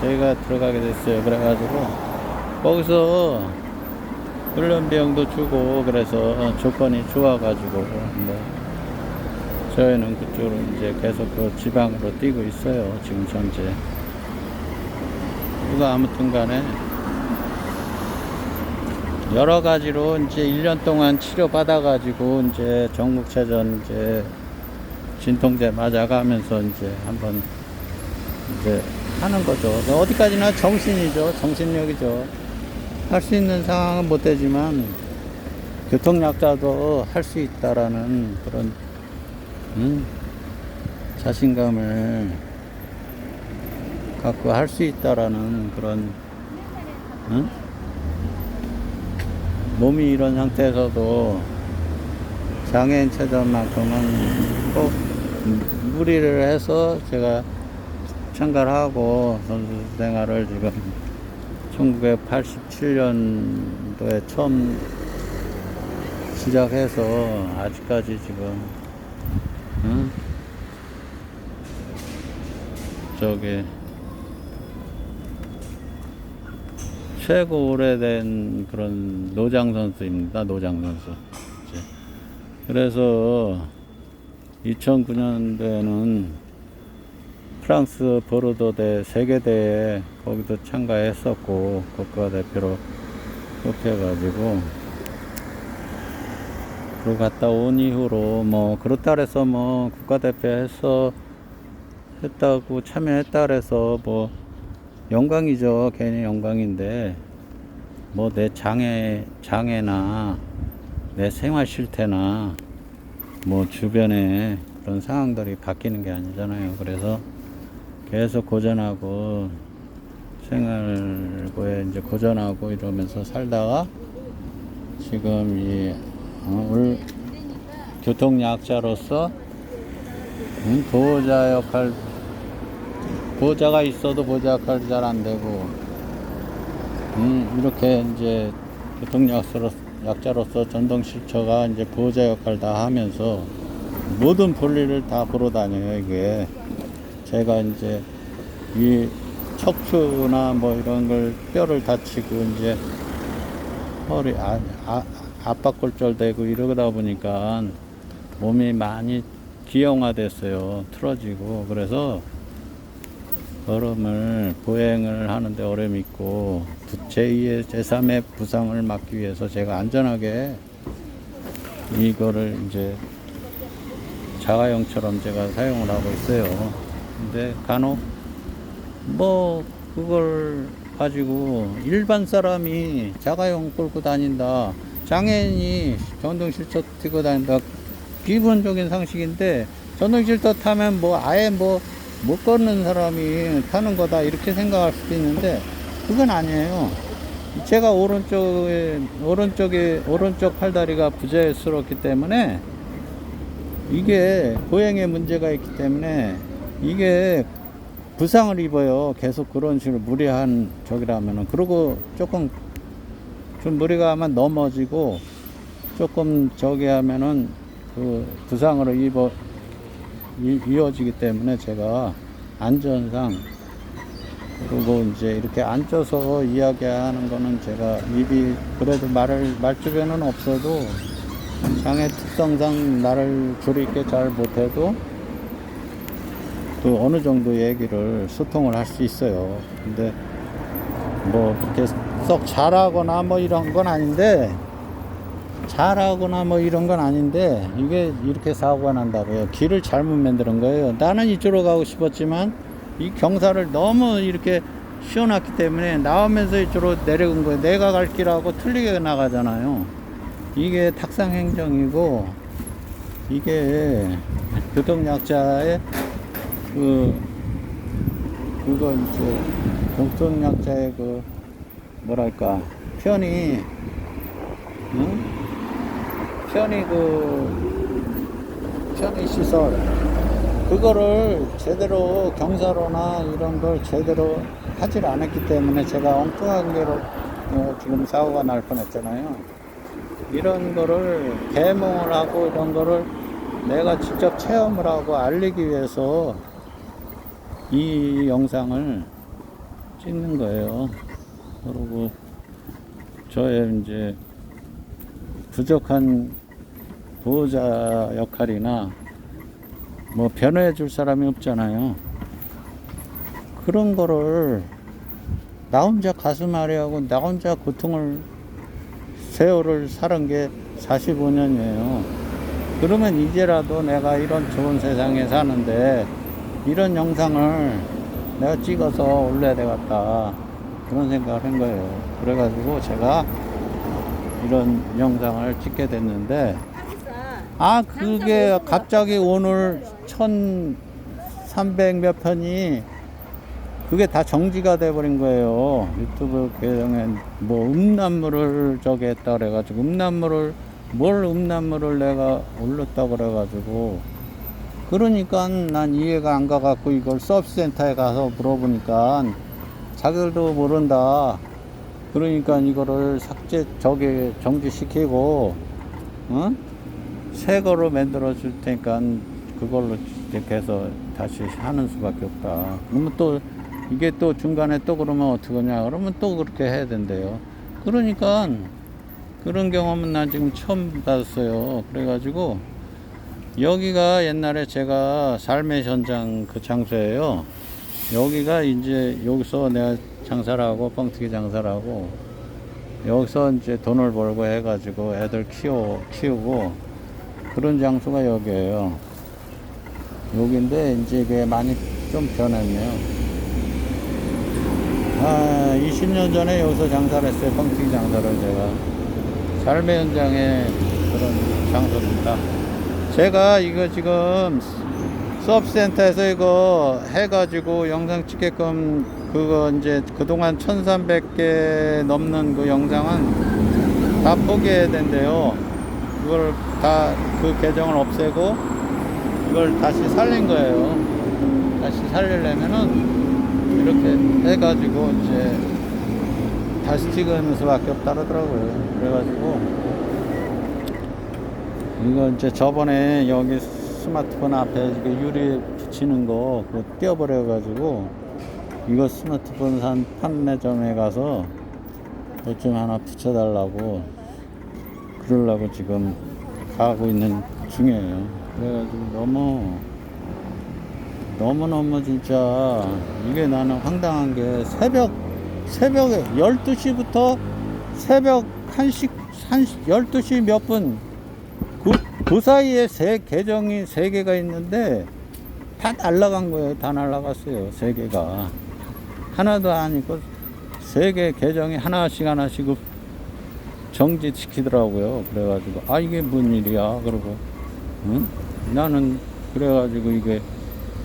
저희가 들어가게 됐어요. 그래가지고 거기서 훈련 비용도 주고 그래서 조건이 좋아가지고 뭐 저희는 그쪽으로 이제 계속 그 지방으로 뛰고 있어요. 지금 현재. 이거 아무튼 간에 여러 가지로 이제 1년 동안 치료 받아가지고 이제 정국체전 이제 진통제 맞아가면서 이제 한번 이제 하는 거죠. 어디까지나 정신이죠. 정신력이죠. 할 수 있는 상황은 못 되지만 교통약자도 할 수 있다라는 그런 음, 자신감을 갖고 할 수 있다라는 그런 음? 몸이 이런 상태에서도 장애인 체전만큼은 꼭 무리를 해서 제가 참가를 하고 선수 생활을 지금 1987년도에 처음 시작해서 아직까지 지금 응? 저기 최고 오래된 그런 노장 선수입니다. 노장 선수. 그래서 2009년도에는 프랑스 보르도대 세계대회 거기도 참가했었고 국가대표로 뽑혀가지고. 그러고 갔다 온 이후로 뭐 그렇다 그래서 뭐 국가대표 해서 했다고 참여했다 그래서 뭐 영광이죠. 괜히 영광인데. 뭐 내 장애 장애나 내 생활 실태나 뭐 주변에 그런 상황들이 바뀌는 게 아니잖아요. 그래서 계속 고전하고 생활고에 이제 고전하고 이러면서 살다가 지금 이 어, 울 교통약자로서 음, 보호자 역할 보호자가 있어도 보호자 역할이 잘 안 되고 음, 이렇게 이제 교통약자로서 약자로서 전동실처가 이제 보호자 역할 다 하면서 모든 볼일을 다 보러 다녀요 이게 제가 이제 이 척추나 뭐 이런 걸 뼈를 다치고 이제 허리 아, 아, 압박골절 되고 이러다 보니까 몸이 많이 기형화됐어요 틀어지고 그래서 걸음을 보행을 하는데 어려움이 있고 제2의 제3의 부상을 막기 위해서 제가 안전하게 이거를 이제 자가용처럼 제가 사용을 하고 있어요. 근데 간혹 뭐 그걸 가지고 일반 사람이 자가용 끌고 다닌다. 장애인이 전동실터 뛰고 다닌다. 기본적인 상식인데 전동실터 타면 뭐 아예 뭐 못 걷는 사람이 타는 거다 이렇게 생각할 수도 있는데 그건 아니에요. 제가 오른쪽에 오른쪽에 오른쪽 팔다리가 부자연스럽기 때문에 이게 보행에 문제가 있기 때문에 이게 부상을 입어요. 계속 그런 식으로 무리한 저기라면은 그리고 조금 좀 무리가 하면 넘어지고 조금 저기 하면은 그 부상으로 입어 이, 이어지기 때문에 제가 안전상 그리고 이제 이렇게 앉아서 이야기하는 거는 제가 입이 그래도 말을 말주변은 없어도 장애 특성상 나를 줄 있게 잘 못해도 또 어느 정도 얘기를 소통을 할 수 있어요. 근데 뭐 그렇게 썩 잘하거나 뭐 이런 건 아닌데 잘하거나 뭐 이런 건 아닌데 이게 이렇게 사고가 난다고요. 길을 잘못 만드는 거예요. 나는 이쪽으로 가고 싶었지만 이 경사를 너무 이렇게 씌워놨기 때문에 나오면서 이쪽으로 내려온 거예요. 내가 갈 길하고 틀리게 나가잖아요. 이게 탁상 행정이고 이게 교통약자의 그 그거 이제 교통약자의 그 뭐랄까 편이 응? 편의 그 편의 시설 그거를 제대로 경사로나 이런 걸 제대로 하질 않았기 때문에 제가 엉뚱한 게로 어, 지금 사고가 날 뻔했잖아요. 이런 거를 개몽을 하고 이런 거를 내가 직접 체험을 하고 알리기 위해서 이 영상을 찍는 거예요. 그리고 저의 이제 부족한 보호자 역할이나 뭐 변호해 줄 사람이 없잖아요. 그런 거를 나 혼자 가슴 아래 하고 나 혼자 고통을 세월을 살은 게 45년이에요. 그러면 이제라도 내가 이런 좋은 세상에 사는데 이런 영상을 내가 찍어서 올려야 되겠다. 그런 생각을 한 거예요. 그래가지고 제가 이런 영상을 찍게 됐는데, 아, 그게 갑자기 오늘 1300 몇 편이 그게 다 정지가 돼버린 거예요. 유튜브 계정에 뭐 음란물을 저기 했다 그래가지고 음란물을 뭘 음란물을 내가 올렸다 그래가지고 그러니까 난 이해가 안 가갖고 이걸 서비스센터에 가서 물어보니까 자기들도 모른다. 그러니까 이거를 삭제 저기 정지시키고 어? 새 거로 만들어 줄 테니까 그걸로 이렇게 해서 다시 하는 수밖에 없다. 그러면 또 이게 또 중간에 또 그러면 어떡하냐 그러면 또 그렇게 해야 된대요. 그러니까 그런 경험은 난 지금 처음 받았어요. 그래가지고 여기가 옛날에 제가 삶의 현장 그 장소예요. 여기가 이제 여기서 내가 장사를 하고 뻥튀기 장사를 하고 여기서 이제 돈을 벌고 해가지고 애들 키워 키우고 그런 장소가 여기예요. 여기인데 이제 이게 많이 좀 변했네요. 아, 20년 전에 여기서 장사를 했어요. 뻥튀기 장사를 제가. 삶의 현장의 그런 장소입니다. 제가 이거 지금 서브센터에서 이거 해가지고 영상 찍게끔 그거 이제 그동안 1300개 넘는 그 영상은 다 포기해야 된대요. 그걸 다 그 계정을 없애고 이걸 다시 살린 거예요. 다시 살리려면은 이렇게 해가지고 이제 다시 찍은 수밖에 없다 그러더라고요. 그래가지고 이거 이제 저번에 여기 스마트폰 앞에 유리 붙이는 거 그거 떼어버려 가지고 이거 스마트폰 산 판매점에 가서 그것 좀 하나 붙여달라고 그러려고 지금 가고 있는 중이에요. 그래가지고 너무 너무너무 진짜 이게 나는 황당한 게 새벽 새벽에 12시부터 새벽 1시, 1시 12시 몇분 그, 그 사이에 세 계정이 세 개가 있는데 다 날라간 거예요. 다 날라갔어요. 세 개가. 하나도 아니고 세 개 계정이 하나씩 하나씩 정지시키더라고요. 그래가지고 아 이게 뭔 일이야. 그러고 응? 나는 그래가지고 이게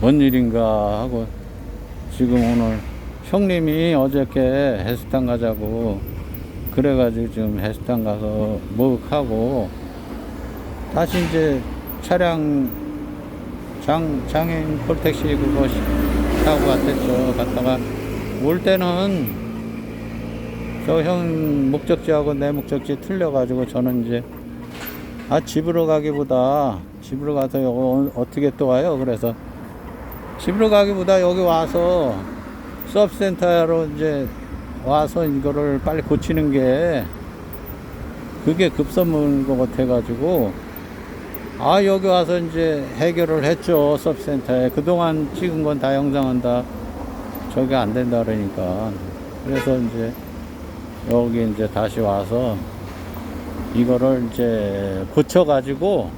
뭔 일인가 하고 지금 오늘 형님이 어저께 해수탕 가자고 그래가지고 지금 해수탕 가서 목욕하고 다시 이제 차량 장, 장애인 콜택시 그거 타고 갔댔죠. 갔다가 올 때는 저 형 목적지하고 내 목적지 틀려가지고 저는 이제 아 집으로 가기보다 집으로 가서 여기 어떻게 또 와요? 그래서 집으로 가기보다 여기 와서 서브센터로 이제 와서 이거를 빨리 고치는 게 그게 급선무인 것 같아가지고 아 여기 와서 이제 해결을 했죠 서브센터에 그동안 찍은 건 다 영상은 다 저게 안 된다 그러니까 그래서 이제 여기 이제 다시 와서 이거를 이제 고쳐 가지고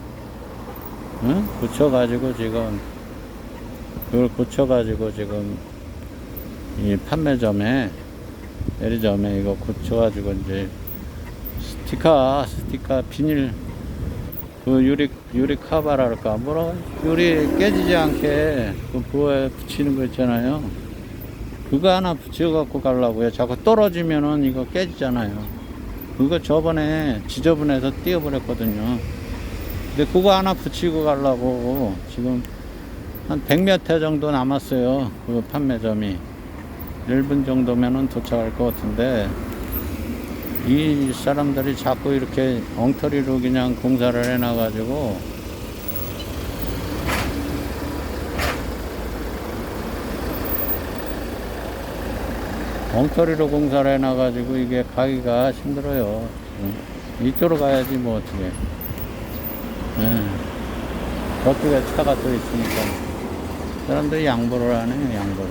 응? 고쳐 가지고 지금 그걸 고쳐 가지고 지금 이 판매점에 대리점에 이거 고쳐 가지고 이제 스티커 스티커 비닐 그 유리 유리 카바랄까 뭐라 유리 깨지지 않게 그 부어에 붙이는 거 있잖아요. 그거 하나 붙여갖고 가려고요. 자꾸 떨어지면은 이거 깨지잖아요. 그거 저번에 지저분해서 띄어버렸거든요. 근데 그거 하나 붙이고 가려고 지금 한 100몇 회 정도 남았어요. 그 판매점이. 1분 정도면은 도착할 것 같은데, 이 사람들이 자꾸 이렇게 엉터리로 그냥 공사를 해놔가지고, 엉터리로 공사를 해놔가지고 이게 가기가 힘들어요. 응. 이쪽으로 가야지 뭐 어떻게. 응. 저쪽에 차가 또 있으니까. 사람들이 양보를 하네, 양보를.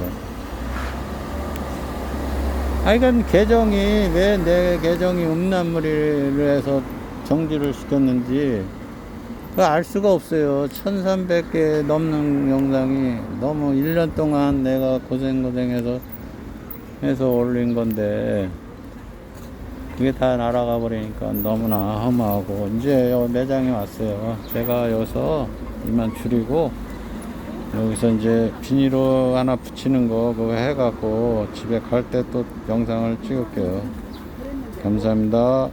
하여간 계정이 왜 내 계정이 음란물을 해서 정지를 시켰는지 그알 수가 없어요. 1300개 넘는 영상이 너무 1년 동안 내가 고생고생해서 해서 올린 건데 그게 다 날아가 버리니까 너무나 허무하고 이제 요 매장에 왔어요. 제가 여기서 이만 줄이고 여기서 이제 비닐로 하나 붙이는 거 그거 해갖고 집에 갈 때 또 영상을 찍을게요. 감사합니다.